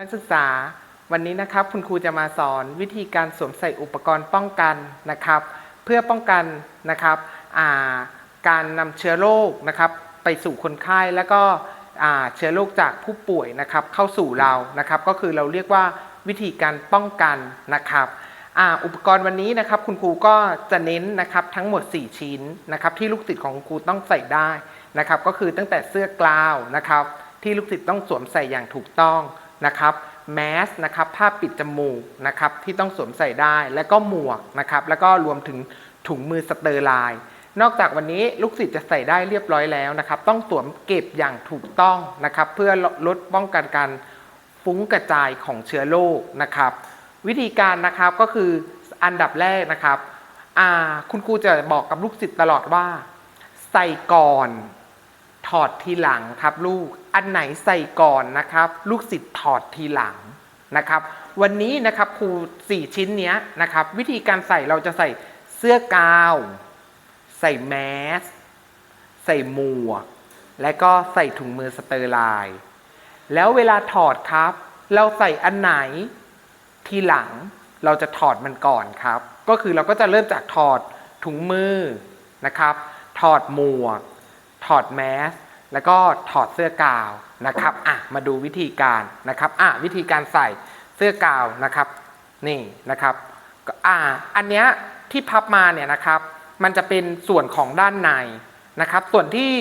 นักศึกษาวันนี้นะครับคุณครูจะมาสอนวิธีการสวมใส่อุปกรณ์ป้องกันนะครับ เพื่อป้องกันนะครับาการนำเชื้อโรคนะครับ ไปสู่คนไข้แล้วก็เชื้อโรคจากผู้ป่วยนะครับ เข้าสู่เรานะครับ ก็คือเราเรียกว่าวิธีการป้องกันนะครับอ,อุปกรณ์วันนี้นะครับ คุณครูก็จะเน้นนะครับทั้งหมด 4 ชิ้นนะครับ ที่ลูกศิษย์ของคุณครูต้องใส่ได้นะครับ ก็คือตั้งแต่เสื้อกลาวนะครับ ที่ลูกศิษย์ต้องสวมใส่อย่างถูกต้อง นะครับแมสนะครับผ้าปิดจมูกนะครับที่ต้องสวมใส่ได้และก็หมวกนะครับแล้วก็รวมถึงถุงมือสเตอร์ไลน์นอกจากวันนี้ลูกศิษย์จะใส่ได้เรียบร้อยแล้วนะครับ ต้องสวมเก็บอย่างถูกต้องนะครับ เพื่อลดป้องกันการฟุ้งกระจายของเชื้อโรคนะครับ วิธีการนะครับก็คืออันดับแรกนะครับอาคุณครูจะบอกกับลูกศิษย์ตลอดว่า ใส่ก่อน อดทีหลังครับลูก อันไหนใส่ก่อนนะครับ ลูกศิษย์ถอดทีหลังนะครับ วันนี้นะครับครูสี่ชิ้นเนี้ยนะครับ วิธีการใส่เราจะใส่เสื้อกาว ใส่แมส ใส่หมวก และก็ใส่ถุงมือสเตอร์ไลน์แล้วเวลาถอดครับ เราใส่อันไหนทีหลังเราจะถอดมันก่อนครับ ก็คือเราก็จะเริ่มจากถอดถุงมือนะครับ ถอดหมวก ถอดแมส แล้วก็ถอดเสื้อกาวนะครับอะมาดูวิธีการนะครับอะวิธีการใส่เสื้อกาวนะครับ นี่นะครับอ่าอันเนี้ยที่พับมาเนี่ยนะครับ มันจะเป็นส่วนของด้านในนะครับ ส่วนที่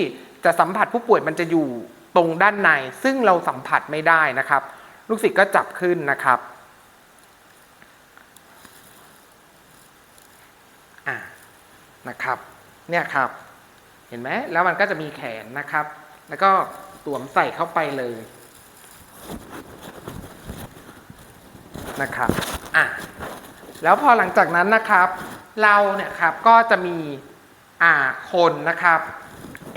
จะสัมผัสผู้ป่วยมันจะอยู่ตรงด้านใน ซึ่งเราสัมผัสไม่ได้นะครับ ลูกศิษย์ก็จับขึ้นนะครับอ่านะครับ เนี่ยครับ เห็นไหมแล้วมันก็จะมีแขนนะครับ แล้วก็สวมใส่เข้าไปเลยนะครับอะแล้วพอหลังจากนั้นนะครับ เราเนี่ยครับก็จะมีอ่าคนนะครับ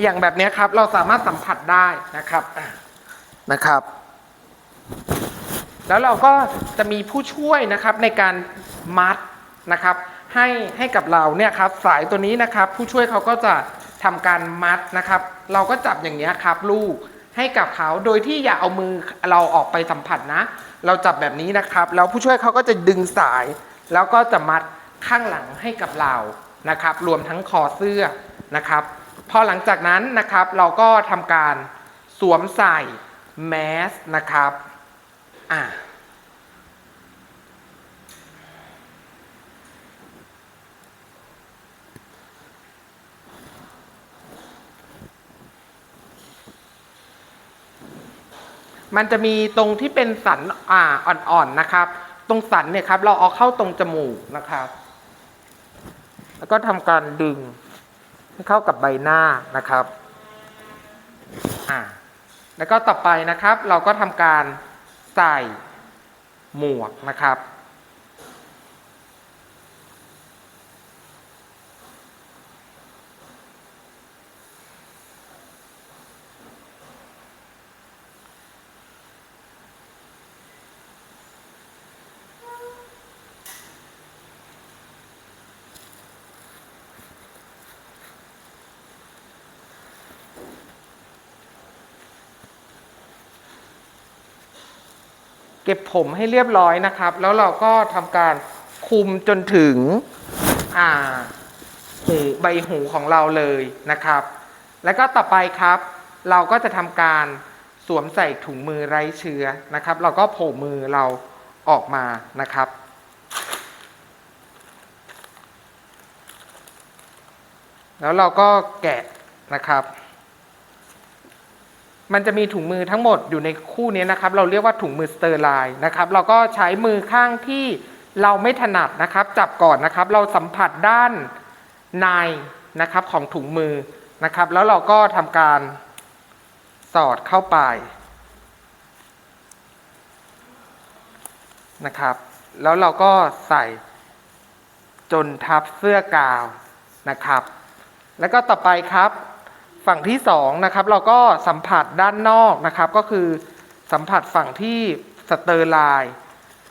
อย่างแบบนี้ครับเราสามารถสัมผัสได้นะครับนะครับ แล้วเราก็จะมีผู้ช่วยนะครับในการมัดนะครับ ให้ให้กับเราเนี่ยครับสายตัวนี้นะครับ ผู้ช่วยเขาก็จะ ทำการมัดนะครับ เราก็จับอย่างนี้ครับลูกให้กับเขาโดยที่อย่าเอามือเราออกไปสัมผัสนะ เราจับแบบนี้นะครับ แล้วผู้ช่วยเขาก็จะดึงสาย แล้วก็จะมัดข้างหลังให้กับเรานะครับ รวมทั้งคอเสื้อนะครับ พอหลังจากนั้นนะครับเราก็ทำการสวมใส่แมสนะครับอะ มันจะมีตรงที่เป็นสันอ่าอ่อนๆนะครับ ตรงสันเนี่ยครับ เราเอาเข้าตรงจมูกนะครับ แล้วก็ทำการดึงให้เข้ากับใบหน้านะครับอ่าแล้วก็ต่อไปนะครับ เราก็ทำการใส่หมวกนะครับ เก็บผมให้เรียบร้อยนะครับ แล้วเราก็ทำการคุมจนถึงอ่าหูใบหูของเราเลยนะครับ แล้วก็ต่อไปครับ เราก็จะทำการสวมใส่ถุงมือไร้เชื้อนะครับ เราก็โผล่มือเราออกมานะครับ แล้วเราก็แกะนะครับ มันจะมีถุงมือทั้งหมดอยู่ในคู่นี้นะครับ เราเรียกว่าถุงมือสเตอร์ไลน์นะครับ เราก็ใช้มือข้างที่เราไม่ถนัดนะครับ จับก่อนนะครับ เราสัมผัสด้านในนะครับของถุงมือนะครับ แล้วเราก็ทำการสอดเข้าไปนะครับ แล้วเราก็ใส่จนทับเสื้อกาวนะครับ แล้วก็ต่อไปครับ ฝั่งที่สองนะครับเราก็สัมผัสด้านนอกนะครับ ก็คือสัมผัสฝั่งที่สเตอร์ไลน์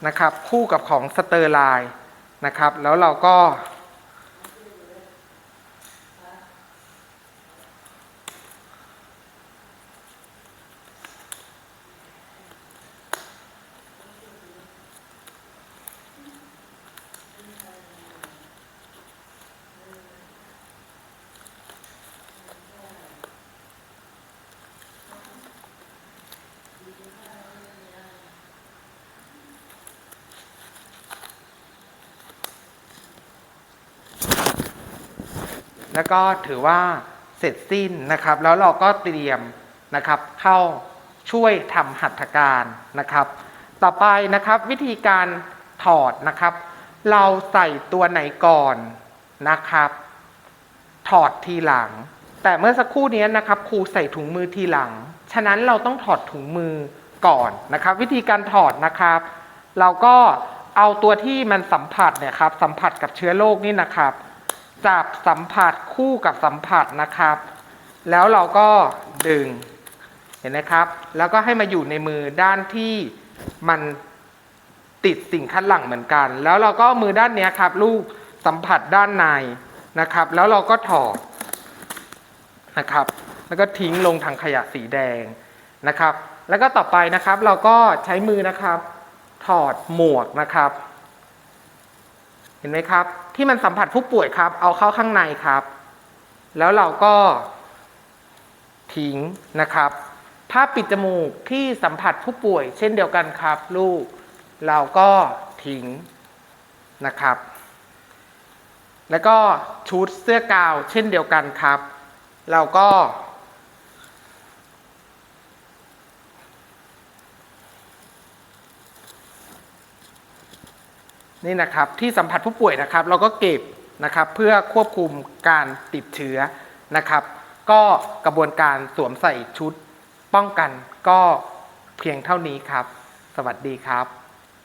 นะครับ คู่กับของสเตอร์ไลน์นะครับ แล้วเราก็ แล้วก็ถือว่าเสร็จสิ้นนะครับ แล้วเราก็เตรียมนะครับเข้าช่วยทำหัตถการนะครับ ต่อไปนะครับวิธีการถอดนะครับ เราใส่ตัวไหนก่อนนะครับ ถอดทีหลัง แต่เมื่อสักครู่นี้นะครับครูใส่ถุงมือทีหลัง ฉะนั้นเราต้องถอดถุงมือก่อนนะครับ วิธีการถอดนะครับ เราก็เอาตัวที่มันสัมผัสเนี่ยครับสัมผัสกับเชื้อโรคนี่นะครับ จับสัมผัสคู่กับสัมผัสนะครับ แล้วเราก็ดึงเห็นไหมครับ แล้วก็ให้มาอยู่ในมือด้านที่มันติดสิ่งคัดหลั่งเหมือนกัน แล้วเราก็มือด้านนี้ครับ ลูกสัมผัสด้านในนะครับ แล้วเราก็ถอดนะครับ แล้วก็ทิ้งลงถังขยะสีแดงนะครับ แล้วก็ต่อไปนะครับ เราก็ใช้มือนะครับ ถอดหมวกนะครับ ห็นไหมครับ ที่มันสัมผัสผู้ป่วยครับ เอาเข้าข้างในครับ แล้วเราก็ทิ้งนะครับผ้าปิดจมูกที่สัมผัสผู้ป่วย เช่นเดียวกันครับ ลูก เราก็ทิ้งนะครับ แล้วก็ชุดเสื้อกาวเช่นเดียวกันครับ เราก็ นี่นะครับที่สัมผัสผู้ป่วยนะครับ เราก็เก็บนะครับเพื่อควบคุมการติดเชื้อนะครับ ก็กระบวนการสวมใส่ชุดป้องกันก็เพียงเท่านี้ครับ สวัสดีครับ